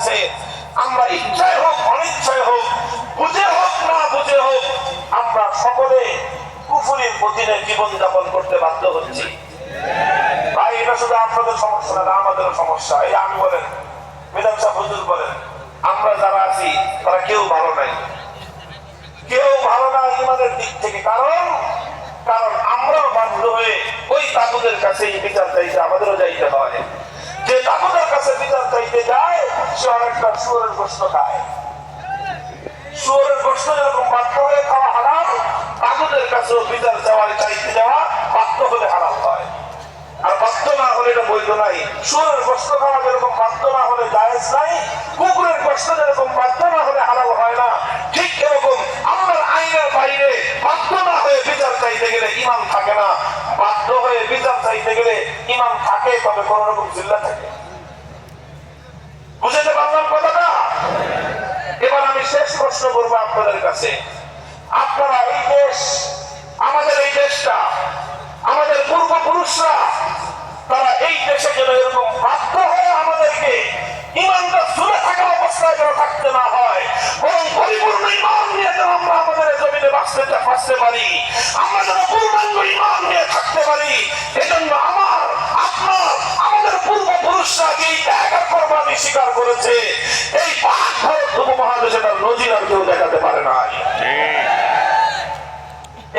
করতেছে আমরা ইচ্ছায় হোক, অনিচ্ছায় হোক, বুঝে হোক না বুঝে হোক, আমরা সকলে কুফুরির অধীনে জীবনযাপন করতে বাধ্য হচ্ছি। ভাই, এটা শুধু আপনাদের সমস্যা না আমাদেরও সমস্যা। এই আমি বলেন হুজুর বলেন, আমরা যারা আছি, তারা কেউ ভালো নাই। কেউ ভালো না ইমানের দিক থেকে, কারণ কারণ আমরাও বাধ্য হয়ে ওই তাগুদের কাছে বিচার চাইতে, আমাদেরও যাইতে হয়। যে তাগুদের কাছে বিচার চাইতে যায়, সে অনেকটা সুরের গোষ্ঠ খায়। সুরের গোষ্ঠ যেরকম বাধ্য হয়ে খাওয়া হারাম তাগুদের কাছেও বিচার চাওয়ার চাইতে যাওয়া বাধ্য হলে হারাম হয়। আর বাধ্য না হলে এটা বৈধ নাই। সুরের গোষ্ঠ খাওয়া যেরকম বাধ্য না হলে জায়েজ নাই, কুকুরের গোষ্ঠ যেরকম বাধ্য না হলে হালাল হয় না, ঠিক এরকম আমাদের আইনের বাইরে বাধ্য না হয়ে বিচার চাইতে গেলে ইমান থাকে না। বাধ্য হয়ে বিচার চাইতে গেলে ইমান থাকে, তবে কোন রকম জিল্লা থাকে বুঝতে পারলাম কথাটা? এবার আমি শেষ প্রশ্ন করব আপনাদের কাছে। আপনারা এই দেশ, আমাদের এই দেশটা, আমাদের পূর্বপুরুষরা, তারা এই দেশে যেন এরকম বাধ্য হয়ে আমাদেরকে ইমানটা জুড়ে থাকা অবস্থায় যেন থাকতে না হয়, বরং পরিপূর্ণ ইমান নিয়ে যেন আমরা আমাদের জমিনে বাঁচতে বাঁচতে পারি। আমরা যেন পূর্ণাঙ্গ ইমান নিয়ে থাকতে পারি, এজন্য আমার আপনার, আমাদের পূর্বপুরুষরা যে এই ত্যাগ কোরবানি স্বীকার করেছে। এই ভারত উপমহাদেশে তার নজির আর কেউ দেখাতে পারে না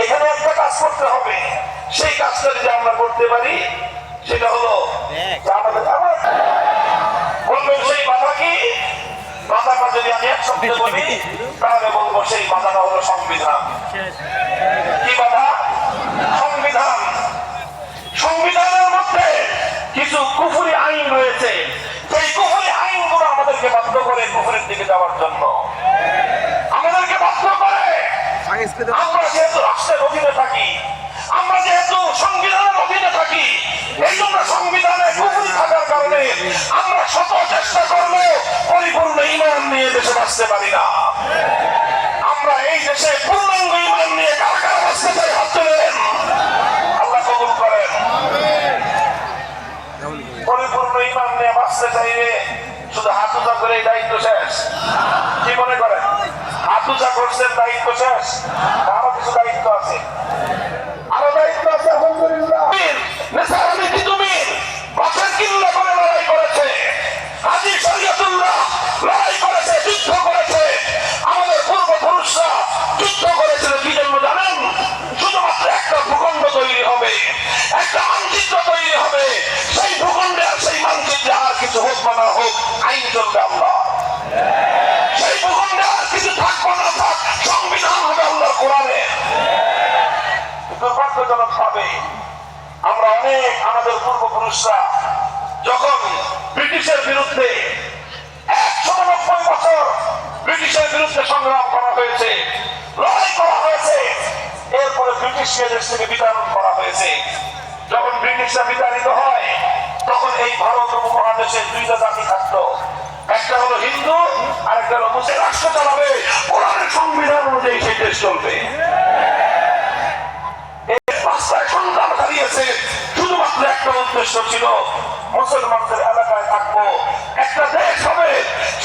এখানে একটা কাজ করতে হবে। সেই কাজটা যদি আমরা করতে পারি, সেটা হলো আমাদের বলবেন সেই বাধা কি? বাধাটা যদি আমি এক শব্দে বলি, তাহলে বলব সেই বাধাটা হলো সংবিধান। কি বাধা? কিছু কুফুরি আইন রয়েছে। সেই কুফুরি আইনগুলো আমাদেরকে বাধ্য করে কুফুরের দিকে যাওয়ার জন্য। আমাদেরকে বাধ্য করে। আমরা যেহেতু রাষ্ট্রের অধীনে থাকি, আমরা যেহেতু সংবিধানের অধীনে থাকি, এই জন্য সংবিধানে কুফুরি থাকার কারণে আমরা শত চেষ্টা করলেও পরিপূর্ণ ইমান নিয়ে দেশে বাঁচতে পারি না। আমরা এই দেশে পূর্ণাঙ্গ ইমান নিয়ে কারা কারা বাঁচতে চাই হাত তুলেন? আল্লাহ কবুল করেন। পরিপূর্ণ ইমান নিয়ে বাঁচতে চাইলে শুধু হাত উঁচা করে দায়িত্ব শেষ। কি মনে করেন? হাত উঁচা করছেন, দায়িত্ব শেষ? আরও কিছু দায়িত্ব আছে। আরও দায়িত্ব আছে, আলহামদুলিল্লাহ। পূর্বপুরুষরা যখন ব্রিটিশের বিরুদ্ধে একশো নব্বই বছর ব্রিটিশের বিরুদ্ধে সংগ্রাম করা হয়েছে, লড়াই করা হয়েছে, এরপরে ব্রিটিশকে দেশ থেকে বিতাড়ন করা হয়েছে। যখন ব্রিটিশরা বিতাড়িত হয়, তখন এই ভারত উপমহাদেশে দুইটা জাতি থাকতো। একটা হলো হিন্দু আর একটা হলো মুসলিম। রাষ্ট্র চালাবে, কোরআনের সংবিধান অনুযায়ী সেই দেশ চলবে। উদ্দেশ্য ছিল মুসলমানদের এলাকায় থাকব। একটা দেশ হবে,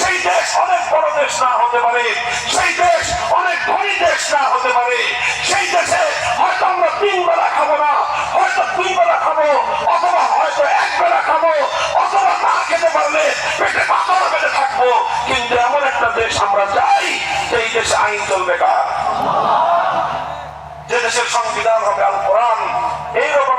সেই দেশ অনেক বড় দেশ না হতে পারে, সেই দেশ অনেক ধনী দেশ না হতে পারে, সেই দেশে হয়তো আমরা তিন বেলা খাব না, হয়তো দুই বেলা খাব, অথবা হয়তো এক বেলা খাব, অথবা না খেতে পারলে পেটে পাথর পেটে থাকব। কিন্তু এমন একটা দেশ আমরা চাই সেই দেশে আইন চলবে কার? যে দেশের সংবিধান হবে আল কোরআন এইরকম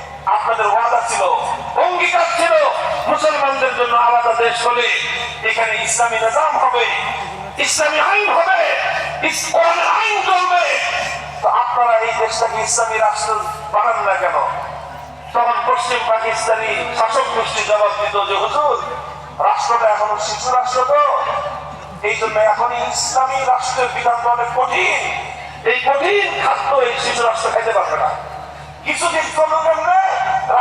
আপনাদের ওয়াদা ছিল, অঙ্গীকার ছিল, মুসলমানদের জন্য আলাদা দেশ হলে এখানে ইসলামী নিজাম হবে, ইসলামী আইন হবে, ইস- কোরআনের আইন চলবে। তো আপনারা এই দেশটাকে ইসলামী রাষ্ট্র বানান না কেন? তখন পশ্চিম পাকিস্তানি শাসক গোষ্ঠী জবাব দিত যে, হুজুর, রাষ্ট্রটা এখনও শিশু রাষ্ট্র তো। এই জন্য এখন ইসলামী রাষ্ট্রের বিধান তো অনেক কঠিন। এই কঠিন খাদ্য এই শিশু রাষ্ট্র খাইতে পারবে না। কিছুদিন চলবে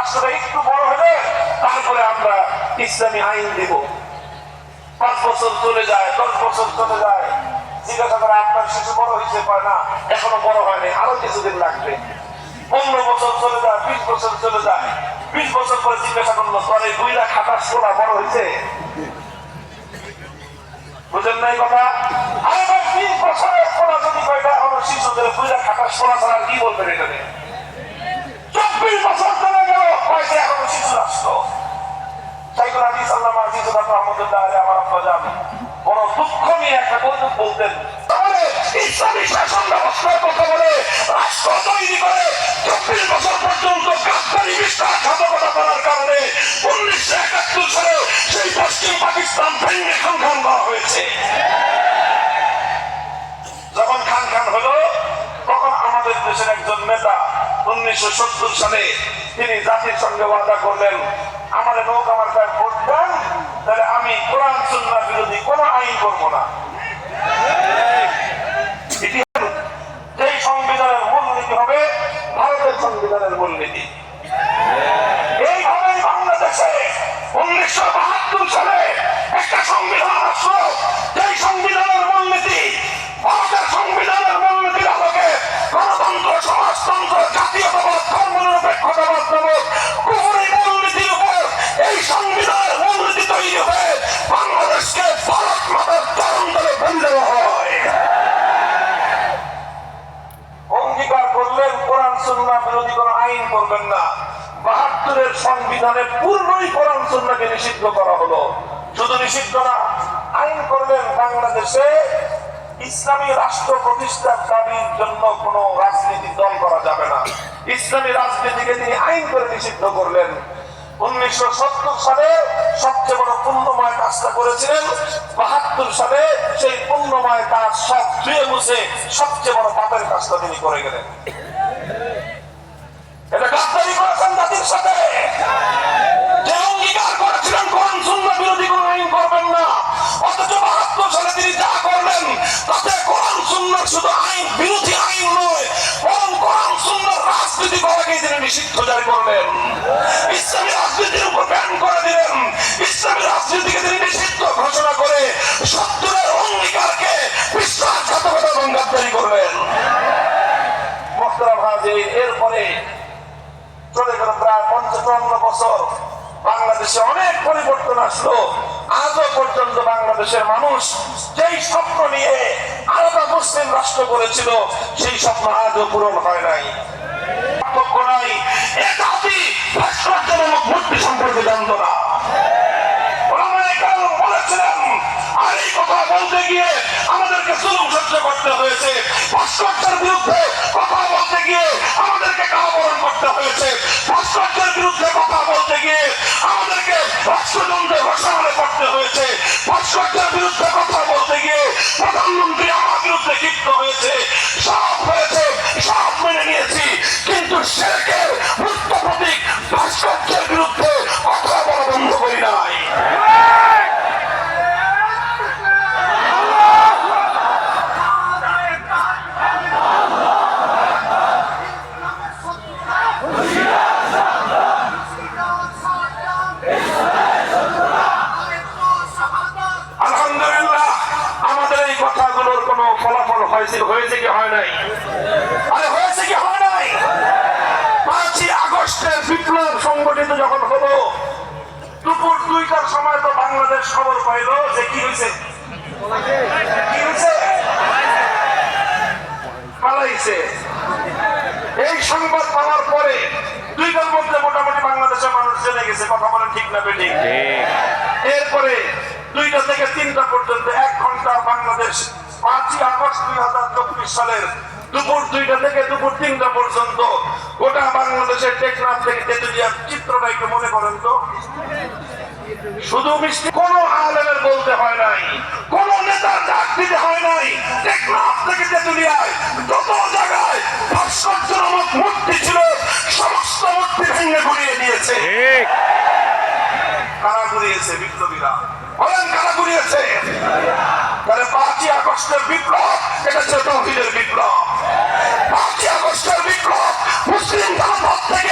রাষ্ট্রটা একটু বড় হলে তারপরে আমরা ইসলামী আইন দিব। পাঁচ বছর চলে যায়, দশ বছর চলে যায়। জিজ্ঞাসা করে, আপনার শিশু বড় হয়েছে? পারে না, এখনও বড় হয়নি, আরও কিছুদিন লাগবে। পনেরো বছর চলে যায়, বিশ বছর চলে যায়। বিশ বছর পরে জিজ্ঞাসা করল এই দুই লাখ আঠাশ সোনা বড় হয়েছে? বুঝেন নাই কথা? ভাই, বিশ বছরের সোনা যদি কয়টা আমার শিশুদের দুই লাখ আঠাশ সোনা ছাড়া কি বলবেন এখানে? চব্বিশ বছর কয়েছে এখনও শিশু রাষ্ট্র সাইকুল হাদিস আল্লাহ আজিজুল রহমতুল্লাহ আলী আমার আব্বাজান বড় দুঃখ নিয়ে একটা কৌতুক বলতেন ইসলামী শাসন ব্যবস্থার কথা বলে রাষ্ট্র তৈরি করে চব্বিশ বছর পর্যন্ত গাদ্দারি বিশ্বাসঘাতকতা করার কারণে উনিশশো একাত্তর সালে সেই পশ্চিম পাকিস্তান ভেঙে খান খান দেওয়া হয়েছে যখন খান খান হলো, তখন আমাদের দেশের একজন নেতা উনিশশো সত্তর সালে তিনি জাতির সঙ্গে ওয়াদা করলেন, আমাদের নৌকা মার্কায় ভোট দেন, তাহলে আমি কোরআন সুন্না বিরোধী কোন আইন করব না। আইন করবেন না। বাহাত্তরের সংবিধানে পূর্ণই কোরআন সুন্নাকে নিষিদ্ধ করা হলো। শুধু নিষিদ্ধ না, আইন করলেন বাংলাদেশে ইসলামী রাষ্ট্র প্রতিষ্ঠার দাবির জন্য কোন রাজনীতি দল করা যাবে না। ইসলামী রাজনীতিকে তিনি আইন করে নিষিদ্ধ করলেন। উনিশশো সত্তর সালে সবচেয়ে বড় পুণ্যময় কাজটা করেছিলেন। বাহাত্তর সালে সেই পুণ্যময় কাজ সব ধুয়ে মুছে সবচেয়ে বড় পাপের কাজটা তিনি করে গেলেন এটা গাদ্দারি রাজনীতি করাকে তিনি নিষিদ্ধ জারি করলেন। ইসলামী রাজনীতির উপর ব্যান করে দিলেন। ইসলামী রাজনীতিকে তিনি নিষিদ্ধ ঘোষণা করে সত্তরের অঙ্গীকারকে বিশ্বাসঘাতকতা করলেন। মোহতারাম হাজির, এরপরে চলে গেল প্রায় পঞ্চান্ন বছর। বাংলাদেশে অনেক পরিবর্তন আসলো। আজও পর্যন্ত বাংলাদেশের মানুষ যেই স্বপ্ন নিয়ে আলাদা মুসলিম রাষ্ট্র করেছিল, সেই স্বপ্ন আজও পূরণ হয় নাই। আমাদেরকে জুলুম সহ্য করতে হয়েছে। ভাস্কর্যের বিরুদ্ধে কথা করতে হয়েছে ভাস্কর্যের বিরুদ্ধে কথা বলতে গিয়ে আমাদেরকে রাষ্ট্রযন্ত্রে ঘোষণা করতে হয়েছে। ভাস্কর্যের বিরুদ্ধে কথা বলতে বিরুদ্ধে ফলাফল হয়েছে কি হয় নাই? আরে হয়েছে কি হয় নাই? পাঁচই আগস্টের বিপ্লব সংগঠিত যখন হলো দুপুর দুইটার সময় তো বাংলাদেশ খবর পাইলো যে কি হয়েছে। কি হয়েছে? পালাইছে। এই সংবাদ পাওয়ার পরে দুইটার মধ্যে মোটামুটি বাংলাদেশের মানুষ জেনে গেছে কথা বলেন ঠিক না বেঠিক। এরপরে দুইটা থেকে তিনটা পর্যন্ত এক ঘণ্টা বাংলাদেশ পাঁচই আগস্ট দুই হাজার চব্বিশ সালের দুপুর দুইটা থেকে দুপুর তিনটা পর্যন্ত গোটা বাংলাদেশের টেকনাফ থেকে তেতুলিয়ার চিত্রটা একটু মনে করেন তো? শুধু মিষ্টি কোন আলেমের বলতে হয় নাই কোন নেতার ডাক দিতে হয় নাই। টেকনাফ থেকে তেতুলিয়ায় যত জায়গায় ভাস্কর্য নামক মূর্তি ছিল সমস্ত মূর্তি ভেঙে ঘুরিয়ে দিয়েছে। কারা ঘুরিয়েছে? বিপ্লবীরা। বলেন কারা ঘুরিয়েছে? আগস্টের বিপ্লব এটা তৌহিদের বিপ্লব। পাঁচই আগস্টের বিপ্লব মুসলিম ধর্মপথ থেকে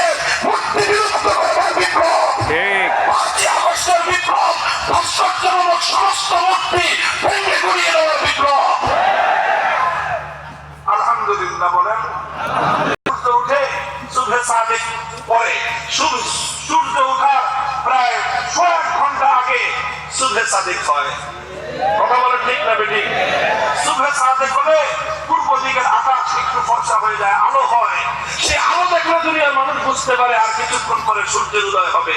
শুভে সাদিক পূর্ব দিকের আকাশ একটু ফর্সা হয়ে যায়, আলো হয়। সে আলো দেখলে দুনিয়ার মানুষ বুঝতে পারে আর কিছুক্ষণ পরে সূর্যের উদয় হবে।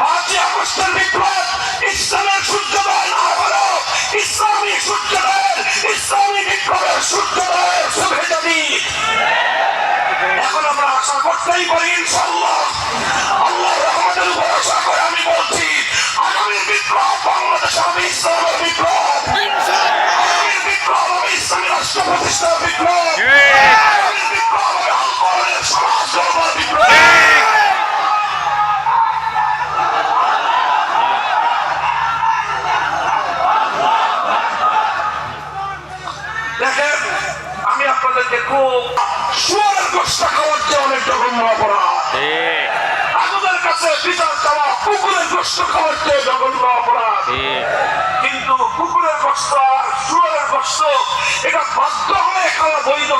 পাঁচই আগস্টের বিপ্লব, ইসলামের সূর্যোদয় না হলো, ইসলামী সূর্যোদয়ের ইসলামী বিপ্লবের সূর্যোদয়ের শুভেচ্ছা দিই এখন আমরা আশা করতেই পারি ইনশাল্লাহ আল্লাহ রহমতের উপর আশা করে আমি বলছি, আগামী বিপ্লব, বাংলাদেশ হবে ইসলামের বিপ্লব। বিপ্লব আমি আপনাদেরকে খুব সুরের গোষ্ঠা খাওয়ার চেয়ে অনেক কুকুরের গোস্ত খাওয়ার চেয়ে জঘন্য অপরাধ। কিন্তু কুকুরের গোস্ত আর সুয়ারের গোস্ত এটা বাধ্য হয়ে খাওয়া বৈধ